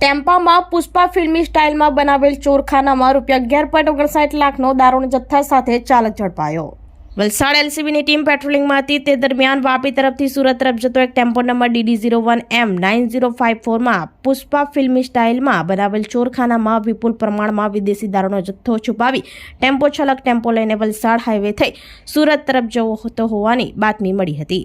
ટેમ્પામાં પુષ્પા ફિલ્મી સ્ટાઇલમાં બનાવેલ ચોરખાનામાં રૂપિયા અગિયાર પોઈન્ટ ઓગણસાઠ લાખનો દારૂણ જથ્થા સાથે ચાલક ઝડપાયો. વલસાડ એલસીબીની ટીમ પેટ્રોલિંગમાં હતી. તે દરમિયાન વાપી તરફથી સુરત તરફ જતો એક tempo number DD zero one M nine zero five ફોરમાં Pushpa ફિલ્મી સ્ટાઇલમાં બનાવેલ ચોરખાનામાં વિપુલ પ્રમાણમાં વિદેશી દારૂનો જથ્થો છુપાવી ટેમ્પો છલક ટેમ્પો લઈને વલસાડ હાઈવે થઈ સુરત તરફ જવો હતો હોવાની બાતમી મળી હતી.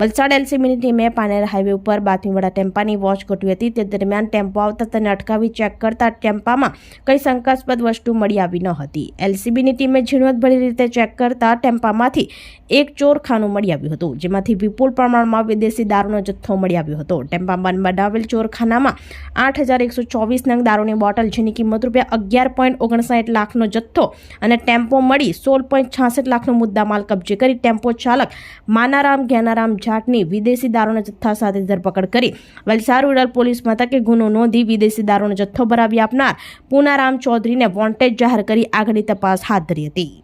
વલસાડ એલસીબીની ટીમે પાનેર હાઈવે ઉપર બાતમીવાળા ટેમ્પાની વોચ ગોઠવી હતી. તે દરમિયાન ટેમ્પો આવતા તેને અટકાવી ચેક કરતા ટેમ્પામાં કંઈ શંકાસ્પદ વસ્તુ મળી આવી ન હતી. એલસીબીની ટીમે ઝીણવટભરી રીતે ચેક કરતા ટેમ્પામાંથી એક ચોરખાનું મળી આવ્યું હતું, જેમાંથી વિપુલ પ્રમાણમાં વિદેશી દારૂનો જથ્થો મળી આવ્યો હતો. ટેમ્પામાં બનાવેલ ચોરખાનામાં આઠ હજાર એકસો ચોવીસ નંગ દારૂની બોટલ, જેની કિંમત રૂપિયા અગિયાર પોઈન્ટ ઓગણસાઠ લાખનો જથ્થો અને ટેમ્પો મળી સોળ પોઈન્ટ છાસઠ લાખનો મુદ્દામાલ કબજે કરી ટેમ્પો ચાલક માનારામ જ્ઞાનારામ જાટની વિદેશી દારૂના જથ્થા સાથે ધરપકડ કરી. વલસાડ રૂરલ પોલીસ મથકે ગુનો નોંધી વિદેશી દારૂનો જથ્થો ભરાવી આપનાર પૂનારામ ચૌધરીને વોન્ટેડ જાહેર કરી આગળની તપાસ હાથ ધરી હતી.